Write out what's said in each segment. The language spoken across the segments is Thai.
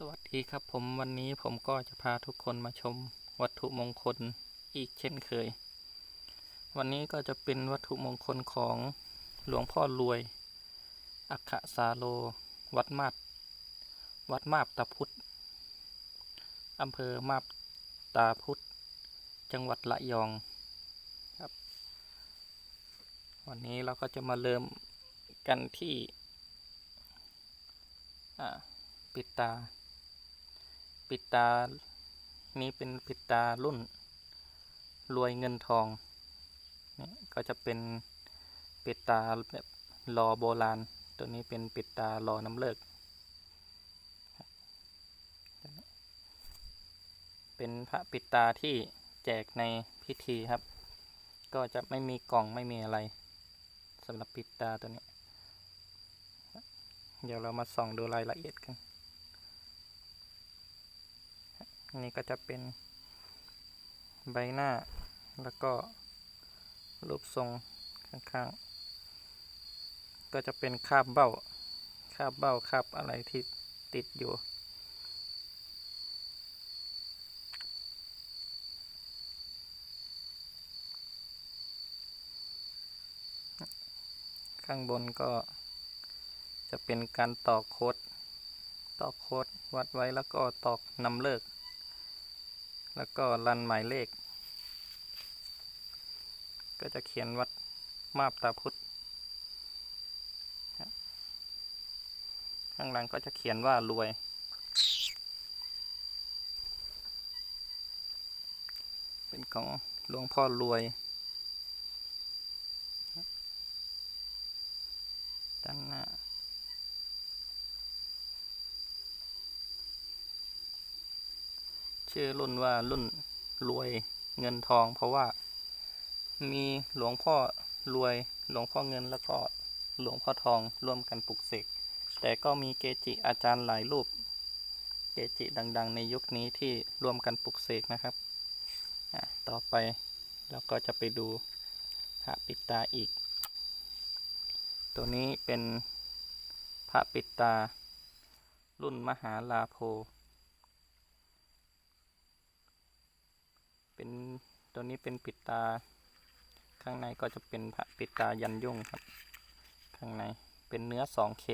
สวัสดีครับผมวันนี้ผมก็จะพาทุกคนมาชมวัตถุมงคลอีกเช่นเคย วันนี้ก็จะเป็นวัตถุมงคลของหลวงพ่อรวย อัคคสาโล วัดมาบวัดมาบตาพุธอำเภอมาบตาพุธจังหวัดระยองครับ วันนี้เราก็จะมาเริ่มกันที่ อ่าปิดตา ปิดตา นี้เป็นปิดตารุ่น รวยเงินทองเนี่ยก็จะเป็นปิดตาแบบรอโบราณ ตัวนี้เป็นปิดตารอน้ำเลิก เป็นพระปิดตาที่แจกในพิธีครับ ก็จะไม่มีกล่องไม่มีอะไรสำหรับปิดตาตัวนี้ เดี๋ยวเรามาส่องดูรายละเอียดกัน นี่ก็จะเป็นใบหน้า แล้วก็รูปทรงข้างๆ ก็จะเป็นคาบเบ้า คาบเบ้าคาบอะไรที่ติดอยู่ ข้างบนก็จะเป็นการตอกโคดตอกโคดวัดไว้แล้วก็ตอกนำเลิก แล้วก็รันหมายเลข ก็จะเขียนวัดมาบตาพุทธข้างหลังก็จะเขียนว่ารวย เป็นของหลวงพ่อรวยด้านหน้า ชื่อรุ่นว่ารุ่นรวยเงินทอง เพราะว่า มีหลวงพ่อรวยหลวงพ่อเงินแล้วก็หลวงพ่อทองร่วมกันปลุกเสกแต่ก็มีเกจิอาจารย์หลายรูป เกจิดัง ๆ ในยุคนี้ที่ร่วมกันปลุกเสกนะครับต่อไปเราก็จะไปดูพระปิดตาอีก ตัวนี้เป็นพระปิดตารุ่นมหาลาโภ เป็นตัวนี้เป็นปิดตา ข้างในก็จะเป็นพระปิดตายันยุ่งครับ ข้างในเป็นเนื้อ 2K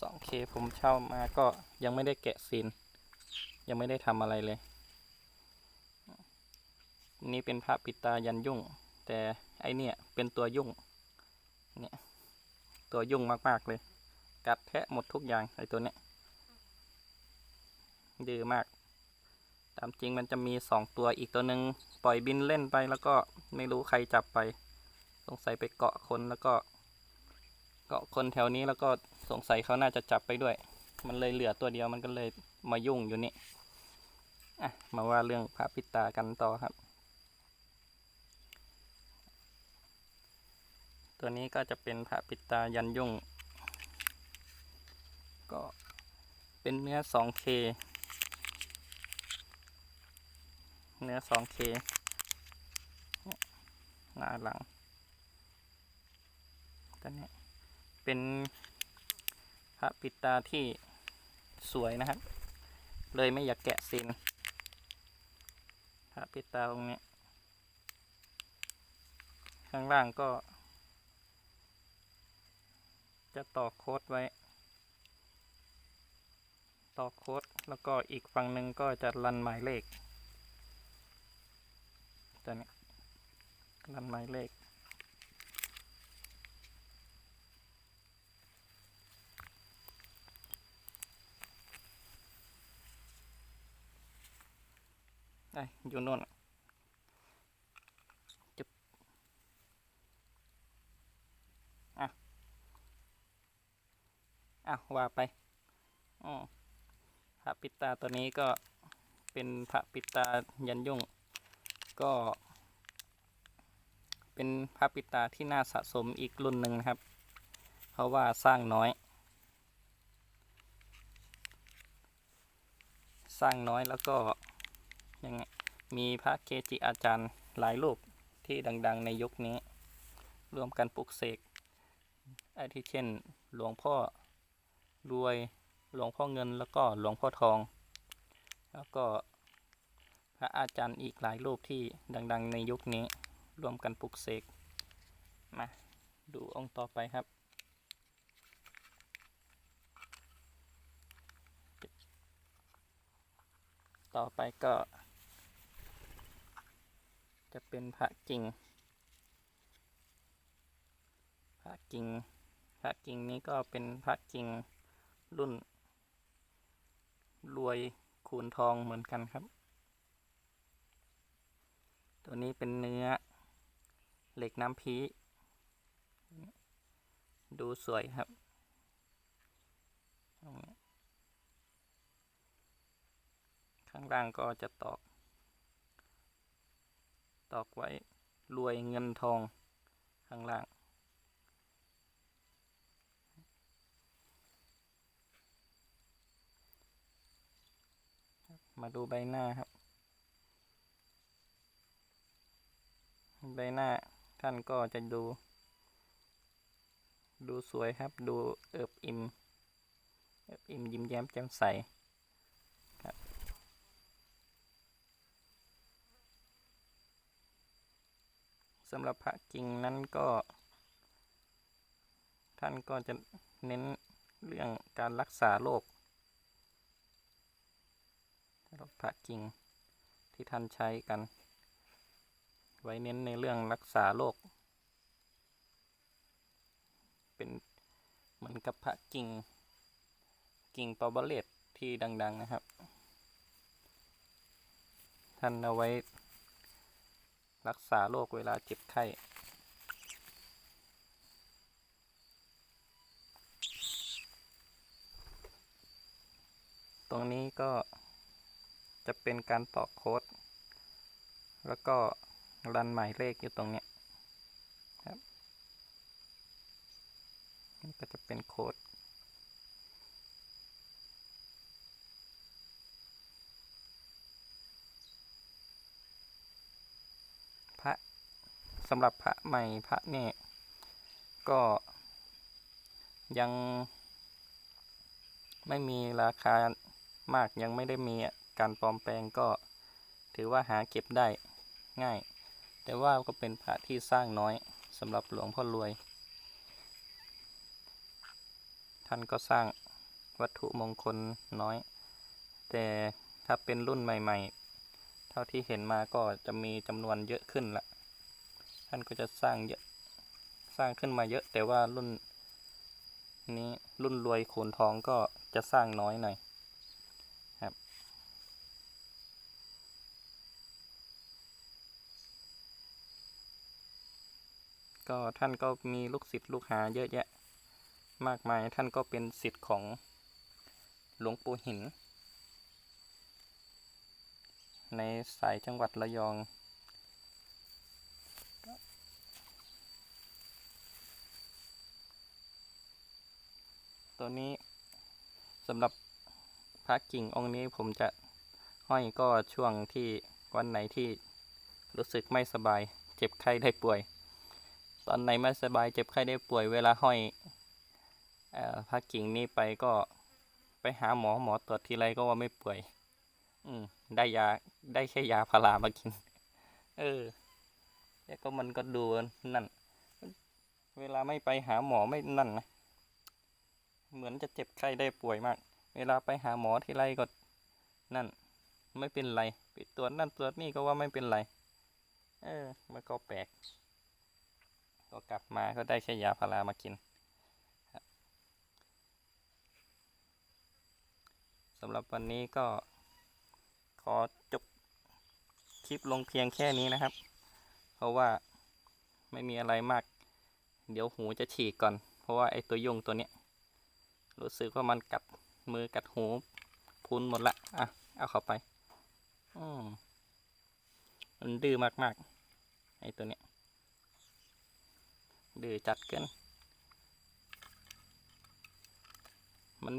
2K ผมเช่ามาก็ยังไม่ได้แกะซีน ยังไม่ได้ทำอะไรเลย นี่เป็นพระปิดตายันยุ่ง แต่ไอเนี่ยเป็นตัวยุ่ง เนี่ยตัวยุ่งมากๆเลย กัดแทะหมดทุกอย่างไอตัวเนี้ยดื้อมาก ตามจริงมันจะมีสองตัวอีกตัวหนึ่งปล่อยบินเล่นไปแล้วก็ไม่รู้ใครจับไป สงสัยไปเกาะคนแล้วก็เกาะคนแถวนี้แล้วก็สงสัยเขาน่าจะจับไปด้วย มันเลยเหลือตัวเดียวมันก็เลยมายุ่งอยู่นี่อะมาว่าเรื่องพระปิตากันต่อครับ ตัวนี้ก็จะเป็นพระปิตายันยุ่ง ก็เป็นเนื้อ 2K เนื้อ 2K หน้าหลังตัวนี้เป็นพระปิดตาที่สวยนะครับ เลยไม่อยากแกะซีนพระปิดตาตรงนี้ ข้างล่างก็ จะต่อโค้ดไว้ ต่อโค้ดแล้วก็อีกฝั่งหนึ่งก็จะรันหมายเลข ตัวนี้รันหมายเลขไอ้ยอยู่โน่นจุบอะอะว่าไปอ๋อพระปิตาตัวนี้ก็เป็นพระปิตายันยุ่ง ก็ เป็นพระปิตาที่น่าสะสมอีกรุ่นหนึ่งนะครับ เพราะว่าสร้างน้อย สร้างน้อยแล้วก็ยังไงมีพระเกจิอาจารย์หลายรูปที่ดังๆในยุคนี้รวมกันปลุกเสกอาทิเช่น หลวงพ่อรวยหลวงพ่อเงินแล้วก็หลวงพ่อทอง แล้วก็ ระอาจารย์อีกหลายรูปที่ดัง ๆ ในยุคนี้รวมกันปลุกเสก มาดูองค์ต่อไปครับ ต่อไปก็ จะเป็นพระกิ่ง พระกิ่ง พระกิ่งนี้ก็เป็นพระกิ่งรุ่น รวยคูณทองเหมือนกันครับ ตัวนี้เป็นเนื้อเหล็กน้ำพีดูสวยครับ ข้างล่างก็จะตอก ตอกไว้รวยเงินทองข้างล่างมาดูใบหน้าครับ ใบหน้าท่านก็จะดู ดูสวยครับ ดูเอิบอิ่มเอิบอิ่มยิ้มแย้มแจ่มใสครับสำหรับพระกิ่งนั้นก็ ท่านก็จะเน้นเรื่องการรักษาโรคสำหรับพระกิ่งที่ท่านใช้กัน ไว้เน้นในเรื่องรักษาโรคเป็นเหมือนกับพระกิ่ง กิ่งปอบเลตที่ดัง ๆ นะครับ ท่านเอาไว้รักษาโรคเวลาเจ็บไข้ตรงนี้ก็จะเป็นการตอกโค้ด แล้วก็ รันหมายเลขอยู่ตรงเนี้ยครับนี่ก็จะเป็นโค้ดพระสำหรับพระใหม่พระเนี่ยก็ยังไม่มีราคามากยังไม่ได้มีการปลอมแปลงก็ถือว่าหาเก็บได้ง่าย แต่ว่าก็เป็นพระที่สร้างน้อยสำหรับหลวงพ่อรวย ท่านก็สร้างวัตถุมงคลน้อย แต่ถ้าเป็นรุ่นใหม่ ๆ เท่าที่เห็นมาก็จะมีจำนวนเยอะขึ้นละท่านก็จะสร้างเยอะสร้างขึ้นมาเยอะแต่ว่ารุ่นนี้รุ่นรวยโขนทองก็จะสร้างน้อยหน่อยครับ ก็ท่านก็มีลูกศิษย์ลูกหาเยอะแยะ มากมายท่านก็เป็นศิษย์ของหลวงปู่หิน ในสายจังหวัดระยอง ตัวนี้สำหรับพระกิ่งองค์นี้ผมจะห้อยก็ช่วงที่วันไหนที่รู้สึกไม่สบาย เจ็บไข้ได้ป่วย ตอนไหนไม่สบายเจ็บไข้ได้ป่วยเวลาห้อยอพระกิ่งนี้ไปก็ไปหาหมอหมอตรวจทีไรก็ว่าไม่ป่วย อืม ได้ยาได้แค่ยาพารามากิน เออแล้วก็มันก็ดูนั่น เวลาไม่ไปหาหมอไม่นั่นนะ เหมือนจะเจ็บไข้ได้ป่วยมาก เวลาไปหาหมอทีไรก็นั่น ไม่เป็นไร ไปตรวจนั่นตรวจนี่ก็ว่าไม่เป็นไร เออ มันก็แปลก ก็กลับมาก็ได้แค่ยาพารามากินสำหรับวันนี้ก็ขอจบคลิปลงเพียงแค่นี้นะครับ เพราะว่าไม่มีอะไรมาก เดี๋ยวหูจะฉีกก่อน เพราะว่าไอ้ตัวยุงตัวเนี้ยรู้สึกว่ามันกัดมือกัดหูพุนหมดละอะเอาเข้าไปอืมมันดื้อมากๆไอ้ตัวเนี้ย ดื้อจัดเกินมัน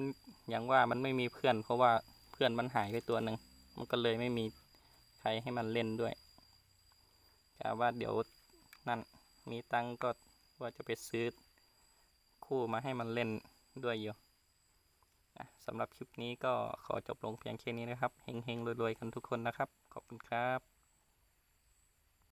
อย่างว่ามันไม่มีเพื่อน เพราะว่าเพื่อนมันหายไปตัวหนึ่งมันก็เลยไม่มีใครให้มันเล่นด้วยกะว่าเดี๋ยวนั่นมีตังก็ว่าจะไปซื้อคู่มาให้มันเล่นด้วยอยู่สำหรับคลิปนี้ก็ขอจบลงเพียงแค่นี้นะครับ เฮงๆรวยๆ กันทุกคนนะครับ ขอบคุณครับ